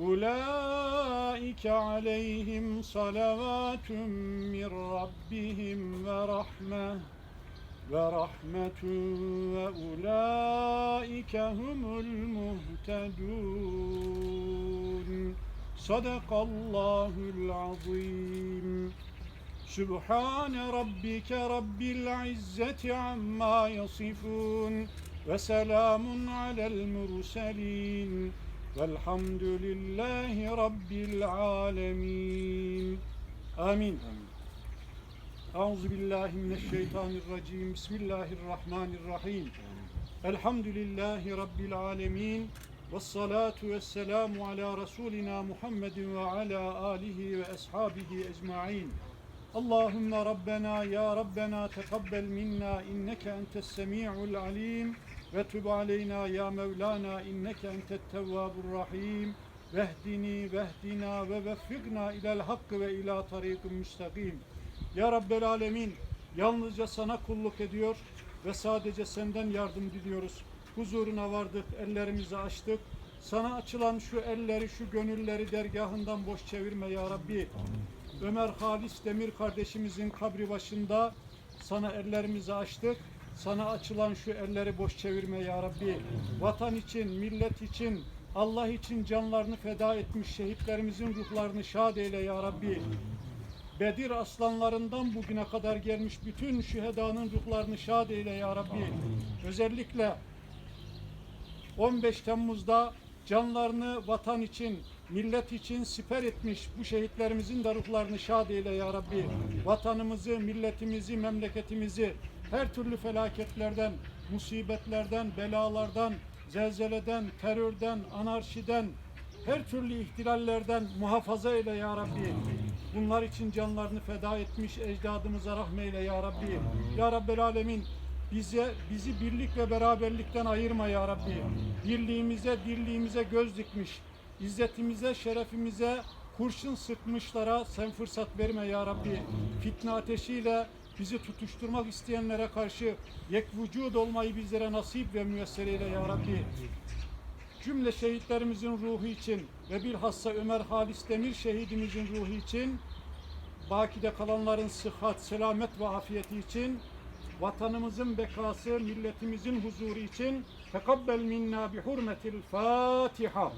أولئك عليهم صلوات من ربهم ورحمة ورحمة وأولئك هم المهتدون صدق الله العظيم سبحان ربك رب العزة عما يصفون وسلام على المرسلين Velhamdülillahi Rabbil alemin. Amin. Amin. Euzu billahi mineşşeytanirracim. Bismillahirrahmanirrahim. Elhamdülillahi Rabbil alemin. Vessalatu vesselamu ala Resulina Muhammedin ve ala alihi ve ashabihi ecma'in. Allahümme Rabbena ya Rabbena tekabbel minna inneke entes semi'ul alim ve tüb aleyna ya Mevlana inneke entet tevvabur rahim vehdini vehdina ve veffikna ilel hakkı ve ila tarikin müstakim. Ya Rabbel Alemin yalnızca sana kulluk ediyor ve sadece senden yardım diliyoruz. Huzuruna vardık, ellerimizi açtık. Sana açılan şu elleri, şu gönülleri dergahından boş çevirme ya Rabbi. Ömer Halis Demir kardeşimizin kabri başında sana ellerimizi açtık. Sana açılan şu elleri boş çevirme ya Rabbi. Vatan için, millet için, Allah için canlarını feda etmiş şehitlerimizin ruhlarını şad eyle ya Rabbi. Bedir aslanlarından bugüne kadar gelmiş bütün şühedanın ruhlarını şad eyle ya Rabbi. Özellikle 15 Temmuz'da canlarını vatan için, millet için siper etmiş bu şehitlerimizin de ruhlarını şad eyle ya Rabbi. Vatanımızı, milletimizi, memleketimizi her türlü felaketlerden, musibetlerden, belalardan, zelzeleden, terörden, anarşiden, her türlü ihtilallerden muhafaza eyle ya Rabbi. Bunlar için canlarını feda etmiş ecdadımıza rahmeyle ya Rabbi. Ya Rabbel Alemin bize bizi birlik ve beraberlikten ayırma ya Rabbi. Birliğimize, dirliğimize göz dikmiş. İzzetimize, şerefimize kurşun sıkmışlara sen fırsat verme ya Rabbi. Fitne ateşiyle bizi tutuşturmak isteyenlere karşı yek vücud olmayı bizlere nasip ve müyesser eyle ya Rabbi cümle şehitlerimizin ruhu için ve bilhassa Ömer Halis Demir şehidimizin ruhu için bakide kalanların sıhhat, selamet ve afiyeti için vatanımızın bekası, milletimizin huzuru için tekabbel minna bi hurmetil Fatiha.